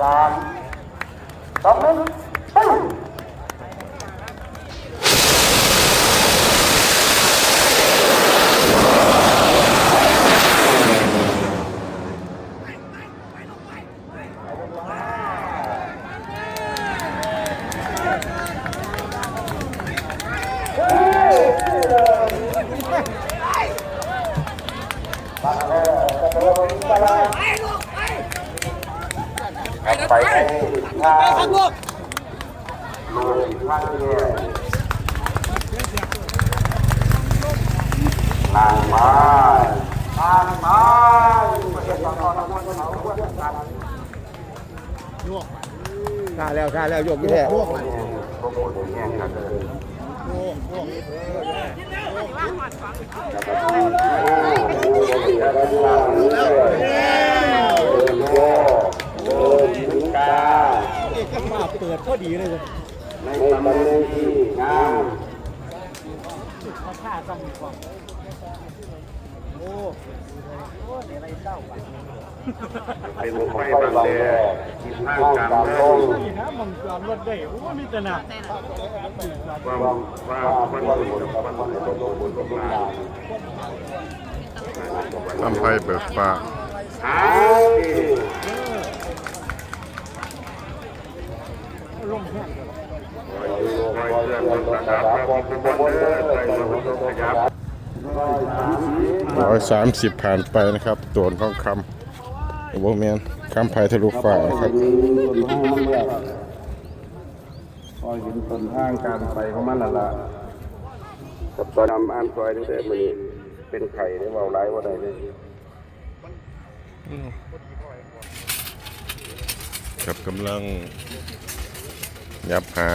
สามสองหนึ่งไป ไปให้ทางลูกข้างเนี่ยนางไม้นางไม้ท่างๆทั้งหมาควรจะทำกล้าแล้วกล้าแล้วยกนี่แหละพวกคนแย่งกันเลยกา มาเปิ ดีเลยในตำแหน่งที่งามเป็นไฟบางแดดที่ห้างกลางลงนี่นะมันจอดรถได้โอ้มีแต่หนักว่าว่ามันมันมันมันตกลงบนตกลงลำไพเบิกฟ้า หายดี ลงแห้ง คอยเชื่อคนป ระกาศพระพุทธมนต์เด้อใจมันต้องขยับร้อยสามสิบผ่านไปนะครับตัวทองคำโบแมนคำไพทะลุฟ้านะครับคอยเห็นต้นทางการไปของมันละละกับตอนนำอ่านซอยตั้งแต่มันเป็นไข่ได้เบาไรว่าใดเลยครับกำลัง ยับหา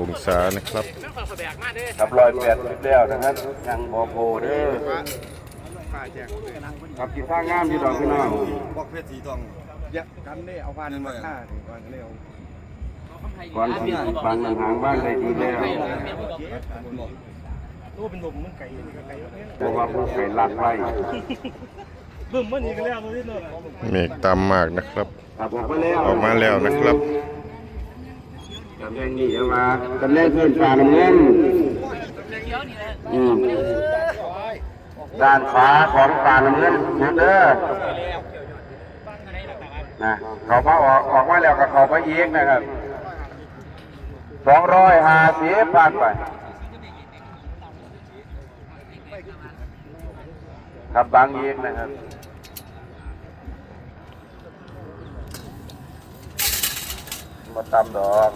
องศานะครับครับรอยแปดสิบแล้วนะครับยังบอโพเด้อครับกินท่างามอยู่ดอกพี่น้องบอกเพชรสีทองเยอะกันได้เอาพันมาฆ่าถึงก่อนเร็วก่อนที่บางหางบ้านได้ดีแล้วรู้เป็นหนุ่มมันไก่ไก่เพราะว่าผู้ไข่ลักไว้บึ้มมันอีกแล้วตัวนี้เนาะเมฆต่ำมากนะครับครับออกมาแล้วออกมาแล้วนะครับตำแหน่งนี้เอามาตำแหน่งขึ้นฟ้าน้ำเงินอืมด้านขวาของฟ้าน้ำเงินสุดเด้อนะเขามาออกออกมาแล้วก็เขาไปอีกนะครับสองร้อยห้าสิบผ่านไปครับบางเอีกนะครับมาตำดอก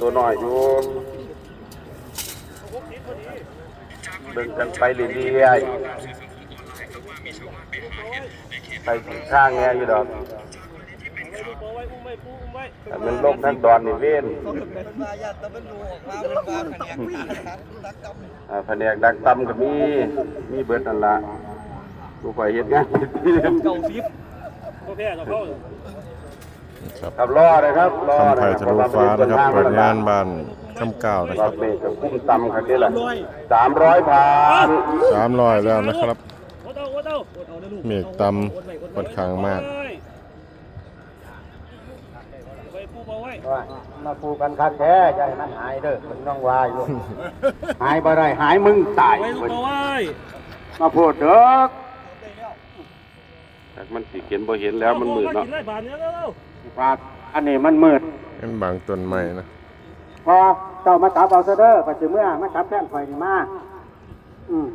ตัวน้อยอยู่เดินกันไปเรื่อยๆไปถึงข้างแงอยู่ดอกแต่มันลงทั้งดอนนี่เว้นอ่าแผนกดักตำก็มี มีเบิดนั่นละดูข่อยเฮ็ดงานเก้าสิบก็แพ้เราเข้า ครับครับรอเลยครับรอคำไพทะลุฟ้านะครับเปิดงานบ้านคำเก้านะรคอรับบนี้จะคุ้มตำครับนี่แหละสามร้อยผ่านสามร้อยแล้วนะครับโอ้เต้าโอ้เต้าโอ้เต้าได้ลูกเมฆต่ำค่อนข้างมากไปปูมาไว้มาปูกันคักแท้ใช่มันหายเด้อมันน้องวายอยู่หายบ่ได้หายมึงตายไว้ลูกมาไว้มาพูดเด้อมันสิเห็นบ่เห็นแล้วมันมืดเนาะกินได้ บาทเนี้ยแล้วฟาดอันนี้มันมืดเป็นบางต้นไม้นะพอเจ้ามาจับเอาซะเด้อปัจจุบันมาจับแท่นไฟนี่มาอืม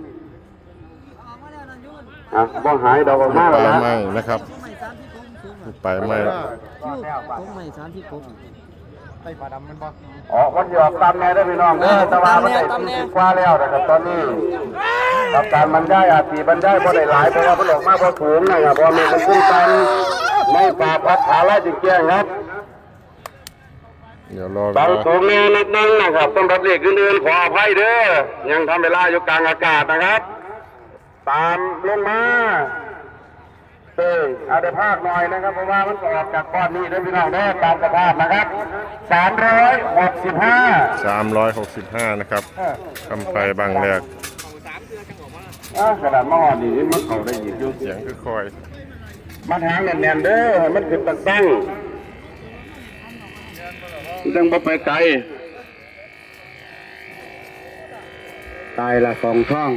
อะบ่หายดอกออกปมาแล้วลายนะไม้นะครับปลายไม้ผมไม่สามที่ผมออกวันหยอกตามแน่ได้อพี่น้องเด้อแตะวันมันได้สิบกว่าแล้วนะครับตอนนี้กับการบรรยายอาตีบรรยายบ่ได้หลายเพราะว่ามันออกมาบ่สูงนะครับเพราะมันเป็นขึ้นตัน ในป่าพัดขาไล่จิงแจ้งครับเดี๋ยวรอเวบางลาสูงแน่นิดนึงนะครับต้องรับเลขอื่นๆขออภัยเด้อยังทำเวลาอยู่กลางอากาศนะครับ ตามลงมาเออเอาได้ภาคหน่อยนะครับเพราะว่ามันออกจากก้อนนี้ด้วยพี่น้องเด้อตามสภาพนะครับสามร้อยหกสิบห้า สามร้อยหกสิบห้านะครับคำไพบางแรก อะกระดาษมะฮอดนี่มันเขาได้ยินอยู่เสียงคือคอย มาทางแน่นๆเด้อมันขึ้นตั้งตั้งจังบ่ไปไกลตายละสองช่อง